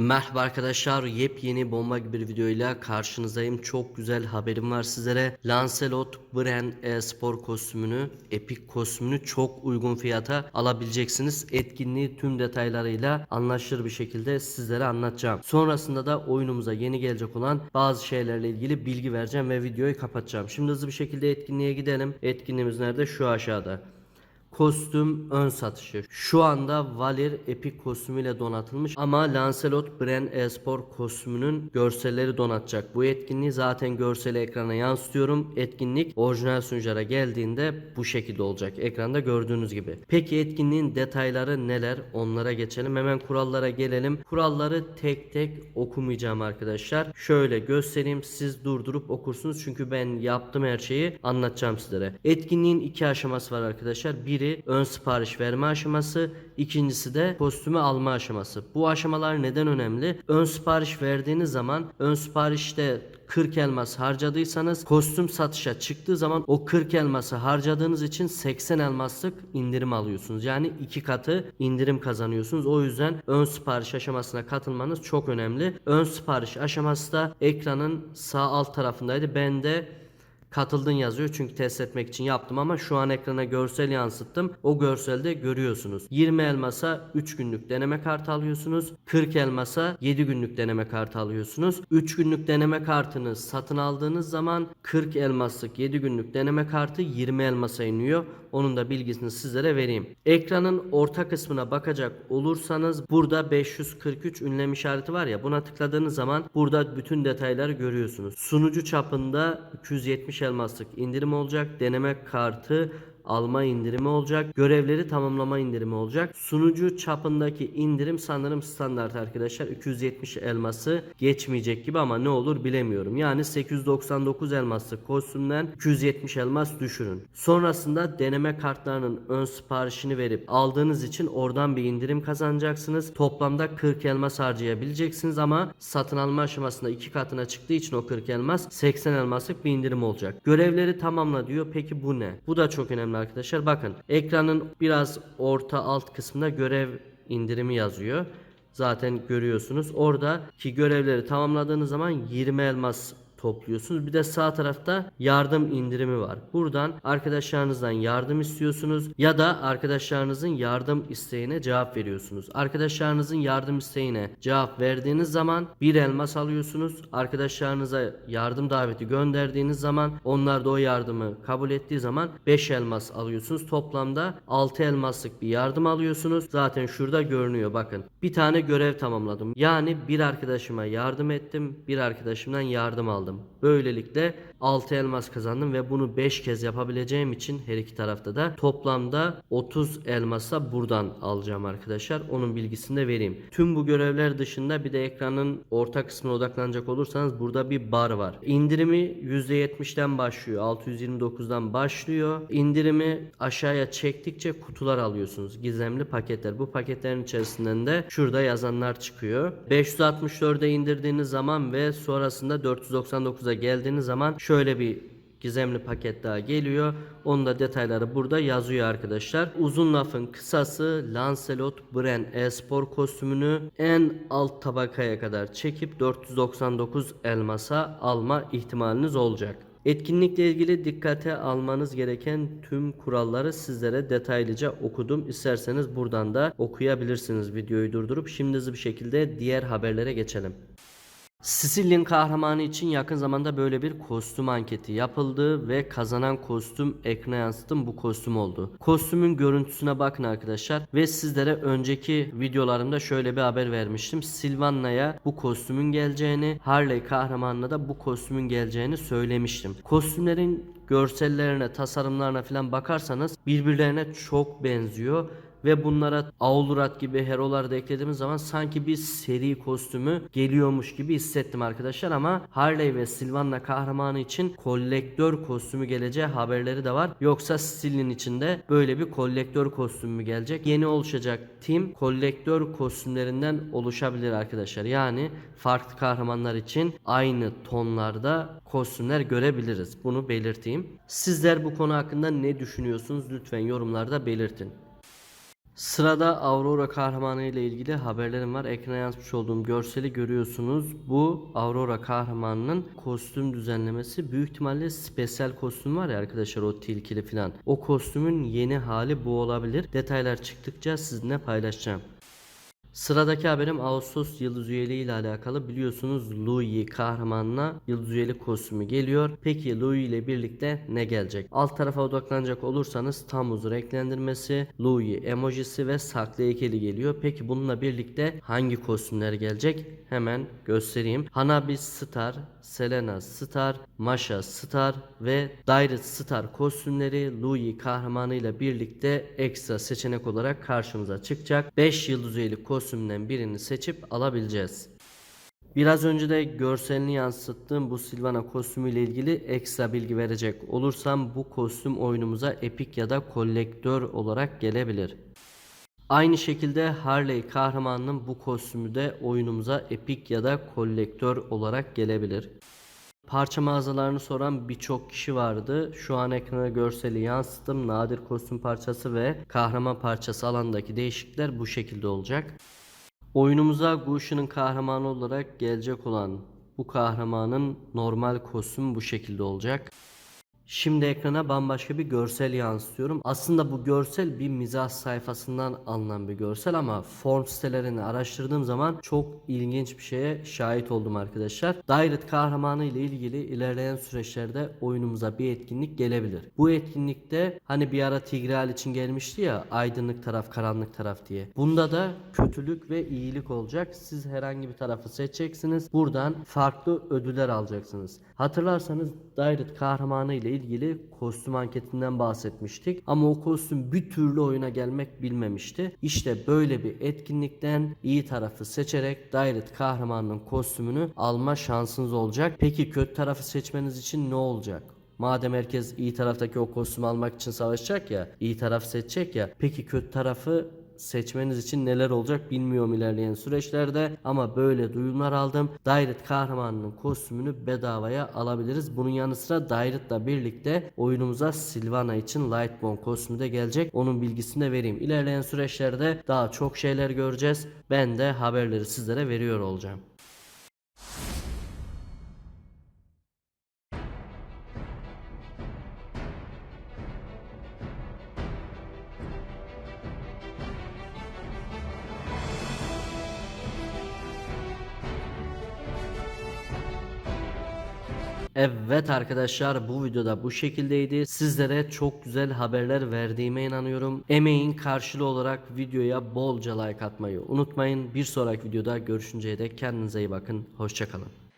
Merhaba arkadaşlar yepyeni bomba gibi bir videoyla karşınızdayım. Çok güzel haberim var sizlere. Lancelot Brand e-spor kostümünü, Epic kostümünü çok uygun fiyata alabileceksiniz. Etkinliği tüm detaylarıyla anlaşılır bir şekilde sizlere anlatacağım. Sonrasında da oyunumuza yeni gelecek olan bazı şeylerle ilgili bilgi vereceğim ve videoyu kapatacağım. Şimdi hızlı bir şekilde etkinliğe gidelim. Etkinliğimiz nerede? Şu aşağıda. Kostüm ön satışı. Şu anda Valir Epic kostümüyle donatılmış ama Lancelot Brand Espor kostümünün görselleri donatacak. Bu etkinliği zaten görseli ekrana yansıtıyorum. Etkinlik orijinal sunuculara geldiğinde bu şekilde olacak. Ekranda gördüğünüz gibi. Peki etkinliğin detayları neler? Onlara geçelim. Hemen kurallara gelelim. Kuralları tek tek okumayacağım arkadaşlar. Şöyle göstereyim. Siz durdurup okursunuz. Çünkü ben yaptım her şeyi anlatacağım sizlere. Etkinliğin iki aşaması var arkadaşlar. Biri ön sipariş verme aşaması, ikincisi de kostümü alma aşaması. Bu aşamalar neden önemli? Ön sipariş verdiğiniz zaman ön siparişte 40 elmas harcadıysanız kostüm satışa çıktığı zaman o 40 elması harcadığınız için 80 elmaslık indirim alıyorsunuz. Yani iki katı indirim kazanıyorsunuz. O yüzden ön sipariş aşamasına katılmanız çok önemli. Ön sipariş aşaması da ekranın sağ alt tarafındaydı. Ben de katıldın yazıyor çünkü test etmek için yaptım ama şu an ekrana görsel yansıttım. O görselde görüyorsunuz. 20 elmasa 3 günlük deneme kartı alıyorsunuz. 40 elmasa 7 günlük deneme kartı alıyorsunuz. 3 günlük deneme kartını satın aldığınız zaman 40 elmaslık 7 günlük deneme kartı 20 elmasa iniyor. Onun da bilgisini sizlere vereyim. Ekranın orta kısmına bakacak olursanız burada 543 ünlem işareti var ya buna tıkladığınız zaman burada bütün detayları görüyorsunuz. Sunucu çapında 270 elmaslık indirim olacak. Deneme kartı alma indirimi olacak. Görevleri tamamlama indirimi olacak. Sunucu çapındaki indirim sanırım standart arkadaşlar. 270 elması geçmeyecek gibi ama ne olur bilemiyorum. Yani 899 elmaslık kostümden 270 elmas düşürün. Sonrasında deneme kartlarının ön siparişini verip aldığınız için oradan bir indirim kazanacaksınız. Toplamda 40 elmas harcayabileceksiniz ama satın alma aşamasında iki katına çıktığı için o 40 elmas 80 elmaslık bir indirim olacak. Görevleri tamamla diyor. Peki bu ne? Bu da çok önemli arkadaşlar. Bakın ekranın biraz orta alt kısmında görev indirimi yazıyor. Zaten görüyorsunuz. Oradaki görevleri tamamladığınız zaman 20 elmas topluyorsunuz. Bir de sağ tarafta yardım indirimi var. Buradan arkadaşlarınızdan yardım istiyorsunuz ya da arkadaşlarınızın yardım isteğine cevap veriyorsunuz. Arkadaşlarınızın yardım isteğine cevap verdiğiniz zaman bir elmas alıyorsunuz. Arkadaşlarınıza yardım daveti gönderdiğiniz zaman onlar da o yardımı kabul ettiği zaman 5 elmas alıyorsunuz. Toplamda 6 elmaslık bir yardım alıyorsunuz. Zaten şurada görünüyor bakın. Bir tane görev tamamladım. Yani bir arkadaşıma yardım ettim. Bir arkadaşımdan yardım aldım. Böylelikle 6 elmas kazandım ve bunu 5 kez yapabileceğim için her iki tarafta da toplamda 30 elmasa buradan alacağım arkadaşlar. Onun bilgisini de vereyim. Tüm bu görevler dışında bir de ekranın orta kısmına odaklanacak olursanız burada bir bar var. İndirimi %70'den başlıyor. 629'dan başlıyor. İndirimi aşağıya çektikçe kutular alıyorsunuz. Gizemli paketler. Bu paketlerin içerisinden de şurada yazanlar çıkıyor. 564'e indirdiğiniz zaman ve sonrasında 499'a geldiğiniz zaman şöyle bir gizemli paket daha geliyor. Onun da detayları burada yazıyor arkadaşlar. Uzun lafın kısası Lancelot Brand e-spor kostümünü en alt tabakaya kadar çekip 499 elmasa alma ihtimaliniz olacak. Etkinlikle ilgili dikkate almanız gereken tüm kuralları sizlere detaylıca okudum. İsterseniz buradan da okuyabilirsiniz videoyu durdurup. Şimdi hızlı bir şekilde diğer haberlere geçelim. Sicilyan kahramanı için yakın zamanda böyle bir kostüm anketi yapıldı ve kazanan kostüm ekrana yansıttım bu kostüm oldu. Kostümün görüntüsüne bakın arkadaşlar ve sizlere önceki videolarımda şöyle bir haber vermiştim. Sylvana'ya bu kostümün geleceğini, Harley kahramanına da bu kostümün geleceğini söylemiştim. Kostümlerin görsellerine, tasarımlarına falan bakarsanız birbirlerine çok benziyor ve bunlara Aulurat gibi herolar da eklediğimiz zaman sanki bir seri kostümü geliyormuş gibi hissettim arkadaşlar ama Harley ve Sylvanna kahramanı için kolektör kostümü geleceği haberleri de var. Yoksa Stil'in içinde böyle bir kolektör kostümü mü gelecek? Yeni oluşacak team kolektör kostümlerinden oluşabilir arkadaşlar. Yani farklı kahramanlar için aynı tonlarda kostümler görebiliriz. Bunu belirteyim. Sizler bu konu hakkında ne düşünüyorsunuz? Lütfen yorumlarda belirtin. Sırada Aurora kahramanı ile ilgili haberlerim var. Ekrana yansıtmış olduğum görseli görüyorsunuz. Bu Aurora kahramanının kostüm düzenlemesi. Büyük ihtimalle spesiyel kostüm var ya arkadaşlar o tilkili falan. O kostümün yeni hali bu olabilir. Detaylar çıktıkça sizinle paylaşacağım. Sıradaki haberim Ağustos yıldız üyeliği ile alakalı. Biliyorsunuz Louis kahramanına yıldız üyelik kostümü geliyor. Peki Louis ile birlikte ne gelecek? Alt tarafa odaklanacak olursanız Tammuz renklendirmesi, Louis emojisi ve saklı heykeli geliyor. Peki bununla birlikte hangi kostümler gelecek? Hemen göstereyim. Hanabi Star, Selena Star, Masha Star ve Dairit Star kostümleri Louis kahramanıyla birlikte ekstra seçenek olarak karşımıza çıkacak. 5 yıldız üyelik kostümden birini seçip alabileceğiz. Biraz önce de görselini yansıttığım bu Silvana kostümüyle ilgili ekstra bilgi verecek olursam bu kostüm oyunumuza epik ya da kolektör olarak gelebilir. Aynı şekilde Harley kahramanının bu kostümü de oyunumuza epik ya da kolektör olarak gelebilir. Parça mağazalarını soran birçok kişi vardı. Şu an ekrana görseli yansıttım. Nadir kostüm parçası ve kahraman parçası alandaki değişiklikler bu şekilde olacak. Oyunumuza Gushi'nin kahramanı olarak gelecek olan bu kahramanın normal kostümü bu şekilde olacak. Şimdi ekrana bambaşka bir görsel yansıtıyorum. Aslında bu görsel bir mizah sayfasından alınan bir görsel ama form sitelerini araştırdığım zaman çok ilginç bir şeye şahit oldum arkadaşlar. Dairet kahramanı ile ilgili ilerleyen süreçlerde oyunumuza bir etkinlik gelebilir. Bu etkinlikte hani bir ara Tigreal için gelmişti ya aydınlık taraf karanlık taraf diye. Bunda da kötülük ve iyilik olacak. Siz herhangi bir tarafı seçeceksiniz. Buradan farklı ödüller alacaksınız. Hatırlarsanız Dairet kahramanı ile ilgili kostüm anketinden bahsetmiştik. Ama o kostüm bir türlü oyuna gelmek bilmemişti. İşte böyle bir etkinlikten iyi tarafı seçerek Dairet kahramanının kostümünü alma şansınız olacak. Peki kötü tarafı seçmeniz için ne olacak? Madem herkes iyi taraftaki o kostümü almak için savaşacak ya, iyi taraf seçecek ya. Peki kötü tarafı seçmeniz için neler olacak bilmiyorum ilerleyen süreçlerde ama böyle duyumlar aldım. Dairet kahramanının kostümünü bedavaya alabiliriz. Bunun yanı sıra Dairet'la birlikte oyunumuza Sylvana için Lightbone kostümü de gelecek. Onun bilgisini de vereyim. İlerleyen süreçlerde daha çok şeyler göreceğiz. Ben de haberleri sizlere veriyor olacağım. Evet arkadaşlar bu videoda bu şekildeydi. Sizlere çok güzel haberler verdiğime inanıyorum. Emeğin karşılığı olarak videoya bolca like atmayı unutmayın. Bir sonraki videoda görüşünceye dek kendinize iyi bakın. Hoşçakalın.